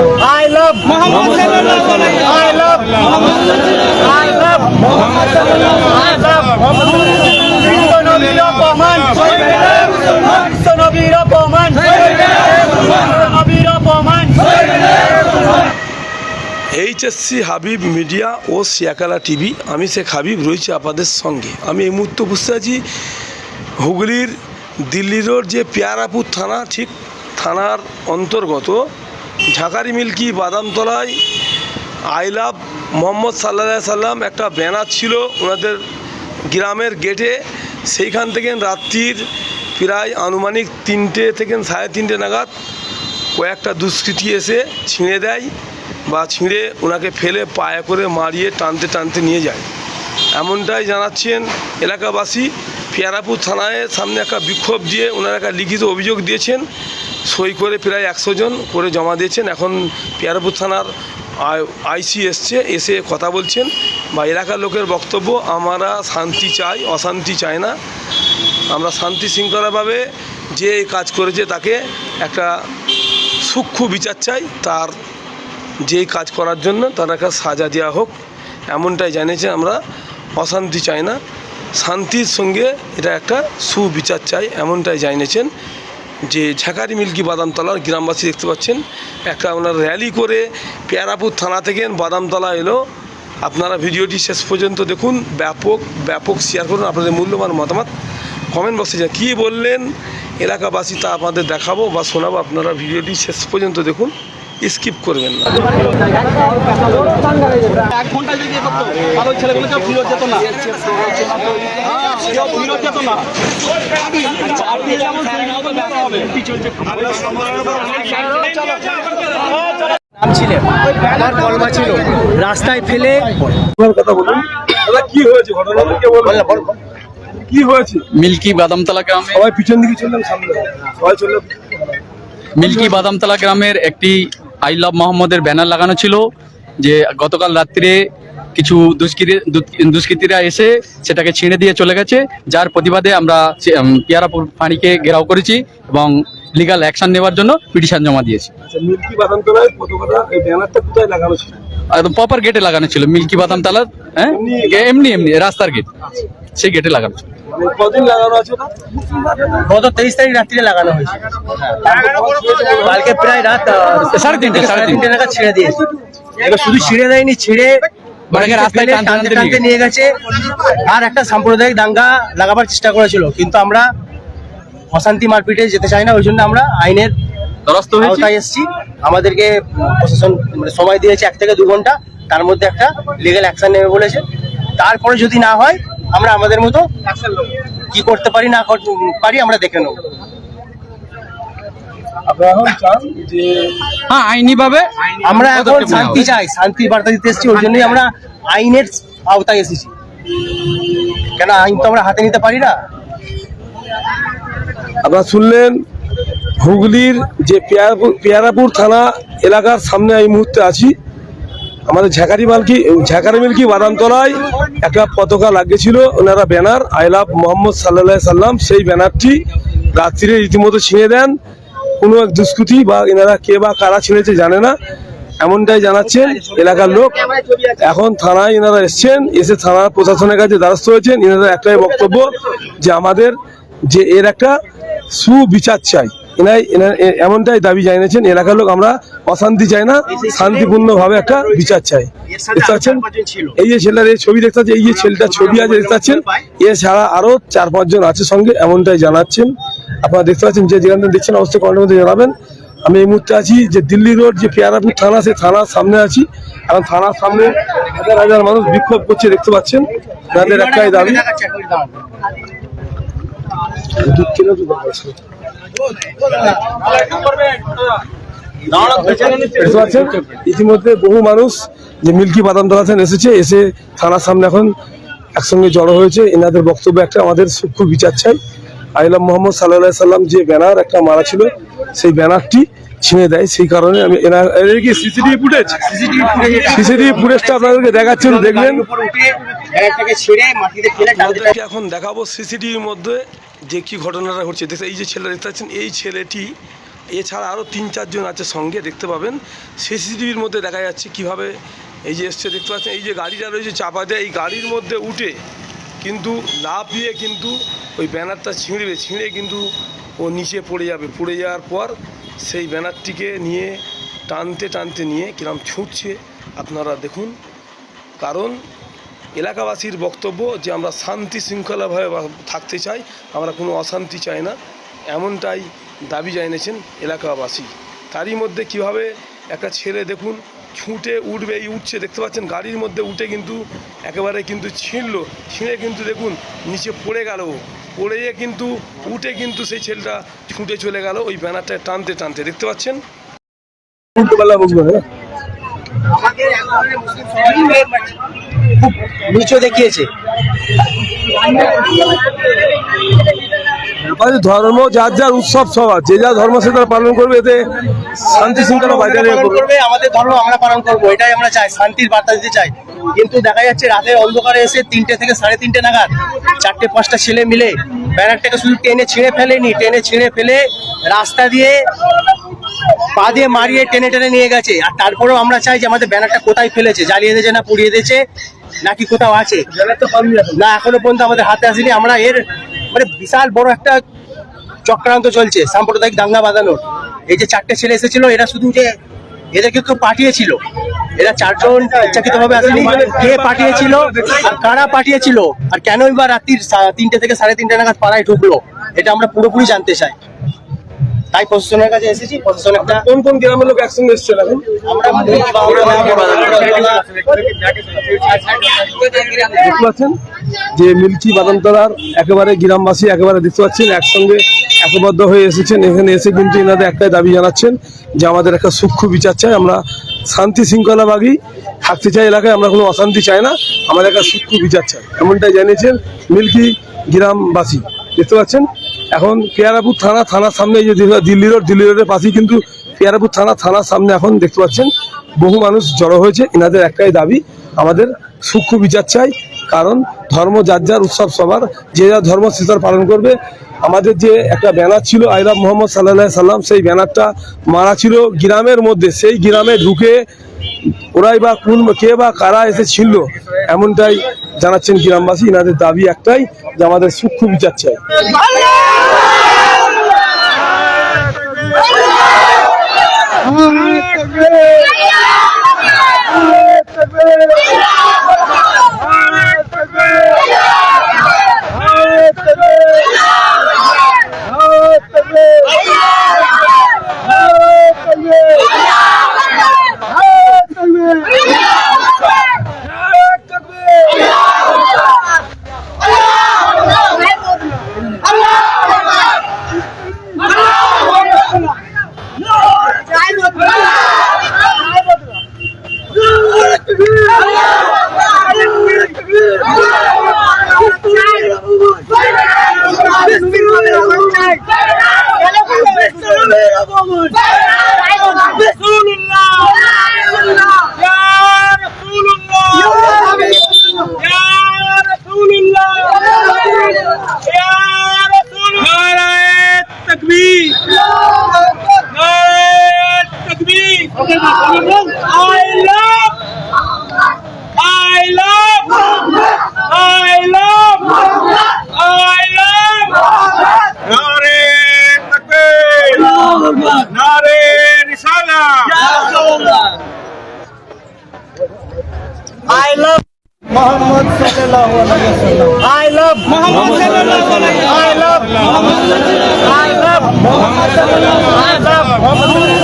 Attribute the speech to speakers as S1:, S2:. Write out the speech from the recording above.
S1: I love Muhammad sallallahu alaihi I love Muhammad I love Muhammad sallallahu I love Muhammad বিশ্ব নবীর অপমান। বিশ্ব নবীর অপমান। বিশ্ব নবীর অপমান।
S2: এইচএসসি হাবিব মিডিয়া ও সিয়াকালা টিভি আমি শেখ হাবিব রয়েছি আপনাদের সঙ্গে। আমি এই মুহূর্তে উপস্থিত আছি হুগলির দিল্লি রোড যে পেয়ারাপুর থানা ঠিক থানার অন্তর্গত ঝাঁকারি মিল্কি বাদামতলায় আই লাভ মোহাম্মদ সাল্লা সাল্লাম একটা ব্যানার ছিল ওনাদের গ্রামের গেটে। সেইখান থেকে রাত্রির প্রায় আনুমানিক তিনটে থেকে সাড়ে তিনটে নাগাদ কয়েকটা দুষ্কৃতী এসে ছিঁড়ে দেয় বা ছিঁড়ে ওনাকে ফেলে পায়ে করে মারিয়ে টানতে টানতে নিয়ে যায়। এমনটাই জানাচ্ছেন এলাকাবাসী। পেয়ারাপুর থানায় সামনে একটা বিক্ষোভ দিয়ে ওনারা একটা লিখিত অভিযোগ দিয়েছেন। সই করে প্রায় একশো জন করে জমা দিয়েছেন। এখন পেয়ারাপুর থানার আইসি এসছে, এসে কথা বলছেন। বা এলাকার লোকের বক্তব্য, আমরা শান্তি চাই, অশান্তি চাই না। আমরা শান্তি শৃঙ্খলাভাবে যে কাজ করেছে তাকে একটা সূক্ষ্ম বিচার চাই। তার যেই কাজ করার জন্য তার একটা সাজা দেওয়া হোক, এমনটাই জানিয়েছে আমরা। অশান্তি চাই না। শান্তির সঙ্গে এটা একটা সুবিচার চাই, এমনটাই জানিয়েছেন। যে ঝাঁকারি মিল্কি বাদামতলার গ্রামবাসী দেখতে পাচ্ছেন, একটা ওনার র্যালি করে পেয়ারাপুর থানা থেকে বাদামতলা এলো। আপনারা ভিডিওটি শেষ পর্যন্ত দেখুন, ব্যাপক ব্যাপক শেয়ার করুন, আপনাদের মূল্যবান মতামত কমেন্ট বক্সে যা কী বললেন এলাকাবাসী তা আপনাদের দেখাবো বা শোনাবো, আপনারা ভিডিওটি শেষ পর্যন্ত দেখুন। স্কিপ করবেন না।
S3: এক ঘণ্টা যদি এ করতো তাহলে ওই ছেলেগুলো কেউ ফিরত যেত না। ফিরত যেত না। আপনি যেমন হবে
S1: ছিলেন আমার কলমা ছিল রাস্তায় ফেলে
S2: কথা বলুন। দাদা কি হয়েছে? কি হয়েছে?
S4: মিল্কি বাদামতলা গ্রামে
S2: সবাই পিছন দিকে চললাম সামনে। সবাই চললাম।
S4: মিল্কি বাদামতলা গ্রামের একটি আই লাভ মোহাম্মদের ব্যানার লাগানো ছিল যে গতকাল রাত্রে কিছু দুষ্কৃতী দুষ্কৃতীরা এসে সেটাকে ছিঁড়ে দিয়ে চলে গেছে যার প্রতিবাদে আমরা পিয়ারাপুর ফাঁড়িকে ঘেরাও করেছি এবং লিগাল অ্যাকশন নেওয়ার জন্য পিটিশন জমা দিয়েছি।
S2: আচ্ছা
S4: একদম প্রপার গেটে লাগানো ছিল? মিল্কি বাদামতলার হ্যাঁ? এমনি? এমনি রাস্তার গেট সেই গেটে লাগানো ছিল।
S2: কদিন লাগানো আছে ওটা?
S1: গত তেইশ তারিখ রাত্রিরে লাগানো হয়েছে। কালকে প্রায় রাত
S4: সাড়ে তিনটে, সাড়ে তিনটে।
S1: নাগাদ ছেড়ে দিয়েছে। এবার শুধু ছিঁড়ে দেয়নি ছিঁড়ে
S4: টানতে
S1: নিয়ে গেছে। আর একটা সাম্প্রদায়িক দাঙ্গা লাগাবার চেষ্টা করেছিল কিন্তু আমরা অশান্তি মারপিটে যেতে চাই না ওই জন্য আমরা আইনের
S4: দ্বারস্থ হয়েছি।
S1: আওতায় এসেছি। আমাদেরকে প্রশাসন মানে সময় দিয়েছে এক থেকে দু ঘণ্টা তার মধ্যে একটা লিগেল অ্যাকশন নেবে বলেছে। তারপরে যদি না হয় আমরা আমাদের মতো কি করতে পারি না করতে পারি আমরা দেখে নেব।
S2: এখন চান যে
S4: হ্যাঁ আইনিভাবে
S1: আমরা এখন শান্তি চাই শান্তির বার্তা দিতে এসেছি ওই জন্যই আমরা আইনের আওতায় এসেছি। কেন আইন তো আমরা হাতে নিতে পারি না?
S2: আপনারা শুনলেন হুগলির যে পেয়ারাপুর পেয়ারাপুর থানা এলাকার সামনে এই মুহূর্তে আছি। আমাদের ঝাঁকারি মালকি ঝাঁকারি মিল্কি বাদামতলায় একটা পতাকা লাগিয়েছিল, ওনারা ব্যানার, আই লাভ মোহাম্মদ সাল্লাহ সাল্লাম, সেই ব্যানারটি রাত্রিরে রীতিমতো ছিঁড়ে দেন। কোনো এক দুষ্কৃতি বা এনারা কে বা কারা ছিঁড়েছে জানে না, এমনটাই জানাচ্ছেন এলাকার লোক। এখন থানায় এনারা এসছেন, এসে থানা প্রশাসনের কাছে দ্বারস্থ হয়েছেন। এনারা একটাই বক্তব্য যে আমাদের যে এর একটা সুবিচার চাই। এনাই এমনটাই দাবি জানিয়েছেন এলাকার লোক আমরা অশান্তি চাই না শান্তিপূর্ণভাবে একটা বিচার চাই। দেখতে পাচ্ছেন এই যে ছেলেটার এই ছবি দেখতে পাচ্ছেন এই যে ছেলেটার ছবি আছে দেখতে পাচ্ছেন এছাড়া আরও চার পাঁচজন আছে সঙ্গে এমনটাই জানাচ্ছেন। আপনারা দেখতে পাচ্ছেন যে যেখানে দেখছেন অবশ্যই কমেন্টের মধ্যে জানাবেন। আমি এই মুহূর্তে আছি যে দিল্লি রোড যে পেয়ারাপুর থানা সেই থানার সামনে আছি। এখন থানার সামনে হাজার হাজার মানুষ বিক্ষোভ করছে দেখতে পাচ্ছেন। তাদের একটাই দাবি। ইতিমধ্যে বহু মানুষ যে মিল্কি বাদাম দলাতেন এসেছে এসে থানার সামনে এখন একসঙ্গে জড়ো হয়েছে। এনাদের বক্তব্য একটা আমাদের সূক্ষ্ম বিচার চাই। আইলাম মোহাম্মদ সাল্লাহ সাল্লাম যে ব্যানার একটা মারা ছিল সেই ব্যানারটি ছিঁড়ে দেয়। সেই কারণে আমি এনার কি সিসিটিভি ফুটেজ? সিসিটিভি ফুটেজটা আপনাদেরকে দেখাচ্ছেন দেখবেন। এখন দেখাবো সিসিটিভির মধ্যে। যে কি ঘটনাটা ঘটছে, দেখতে এই যে ছেলে দেখতে পাচ্ছেন, এই ছেলেটি, এছাড়া আরও তিন চারজন আছে সঙ্গে দেখতে পাবেন। সিসিটিভির মধ্যে দেখা যাচ্ছে কীভাবে এই যে এসছে, দেখতে পাচ্ছেন, এই যে গাড়িটা রয়েছে চাপা দেয়, এই গাড়ির মধ্যে উঠে কিন্তু লাফিয়ে কিন্তু ওই ব্যানারটা ছিঁড়বে, ছিঁড়ে কিন্তু ও নিচে পড়ে যাবে। পড়ে যাওয়ার পর সেই ব্যানারটিকে নিয়ে টানতে টানতে নিয়ে কিরম ছুটছে, আপনারা দেখুন। কারণ এলাকাবাসীর বক্তব্য যে আমরা শান্তি শৃঙ্খলাভাবে থাকতে চাই, আমরা কোনো অশান্তি চাই না, এমনটাই দাবি জানিয়েছেন এলাকাবাসী। তারই মধ্যে কীভাবে একটা ছেলে দেখুন, ছুটে উঠবে, এই উঠছে, দেখতে পাচ্ছেন গাড়ির মধ্যে উঠে কিন্তু একেবারে কিন্তু ছিঁড়ল, ছিঁড়ে কিন্তু দেখুন নিচে পড়ে গেল। পড়ে গিয়ে কিন্তু উঠে কিন্তু সেই ছেলেটা ছুটে চলে গেল, ওই ব্যানারটা টানতে টানতে, দেখতে পাচ্ছেন?
S3: আমাকে খুব নিচু দেখিয়েছে।
S2: ধর্ম যার যার উৎসব সবার যে যা ধর্ম সে তারা পালন করবে। এতে শান্তি শৃঙ্খলা রাখবে।
S3: করবে আমাদের ধর্ম আমরা পালন করব এটাই আমরা চাই শান্তির বার্তা দিতে চাই। কিন্তু দেখা যাচ্ছে রাতের অন্ধকারে এসে তিনটে থেকে সাড়ে তিনটে নাগাদ চারটে পাঁচটা ছেলে মিলে ব্যানারটাকে শুধু টেনে ছিঁড়ে ফেলেনি টেনে ছিঁড়ে ফেলে রাস্তা দিয়ে পা দিয়ে মারিয়ে টেনে টেনে নিয়ে গেছে। আর তারপরেও আমরা চাই যে আমাদের ব্যানারটা কোথায় ফেলেছে। জ্বালিয়ে দিয়েছে না পুড়িয়ে দিয়েছে নাকি কোথাও আছে? না এখনও পর্যন্ত আমাদের হাতে আসেনি। আমরা এর মানে বিশাল বড় একটা চক্রান্ত চলছে সাম্প্রদায়িক দাঙ্গা বাঁধানোর। এই যে চারটে ছেলে এসেছিল এরা শুধু যে এদেরকে কেউ পাঠিয়েছিল। এরা চারজন ইচ্ছাকৃত ভাবে আসেনি। কে পাঠিয়েছিল আর কারা পাঠিয়েছিল আর কেনই বা রাত্রির তিনটে থেকে সাড়ে তিনটে নাগাদ পাড়ায় ঢুকলো এটা আমরা পুরোপুরি জানতে চাই। তাই প্রশাসনের কাছে এসেছি প্রশাসন একটা
S2: কোন কোন গ্রামের লোক একসঙ্গে এসছে এখন?
S3: আমরা
S2: দেখতে পাচ্ছেন যে মিল্কি বাদামতলার একেবারে গ্রামবাসী একেবারে দেখতে পাচ্ছেন একসঙ্গে একবদ্ধ হয়ে এসেছেন। এখানে এসে কিন্তু এনাদের একটাই দাবি জানাচ্ছেন যে আমাদের একটা সূক্ষ্ম বিচার চাই আমরা শান্তি শৃঙ্খলাভাগী থাকতে চাই এলাকায় আমরা কোনো অশান্তি চাই না আমাদের একটা সূক্ষ্ম বিচার চাই। এমনটাই জানিয়েছেন মিল্কি গ্রামবাসী। দেখতে পাচ্ছেন এখন পেয়ারাপুর থানা, থানার সামনে যে দিল্লি- রোড, দিল্লি রোডের পাশেই কিন্তু পেয়ারাপুর থানা, থানার সামনে এখন দেখতে পাচ্ছেন বহু মানুষ জড়ো হয়েছে। এনাদের একটাই দাবি, আমাদের সূক্ষ্ম বিচার চাই, কারণ ধর্ম যার যার উৎসব সবার, যে যার ধর্ম সে পালন করবে। আমাদের যে একটা ব্যানার ছিল আইরাব মোহাম্মদ সাল্লাহ সাল্লাম সেই ব্যানারটা মারা ছিল গ্রামের মধ্যে। সেই গ্রামে ঢুকে ওরাই বা কোন, কে বা কারা এসে ছিল এমনটাই জানাচ্ছেন গ্রামবাসী এনাদের দাবি একটাই যে আমাদের সূক্ষ্ম বিচার চাই।
S1: رسول الله يا رسول الله يا رسول الله يا رسول الله نعرة تكبير نعرة تكبير I love I love Mohammad সাল্লাল্লাহু আলাইহি
S2: ওয়াসাল্লাম। আই লাভ মোহাম্মদ সাল্লাল্লাহু আলাইহি আই লাভ মোহাম্মদ সাল্লাল্লাহু আই লাভ মোহাম্মদ সাল্লাল্লাহু আই লাভ মোহাম্মদ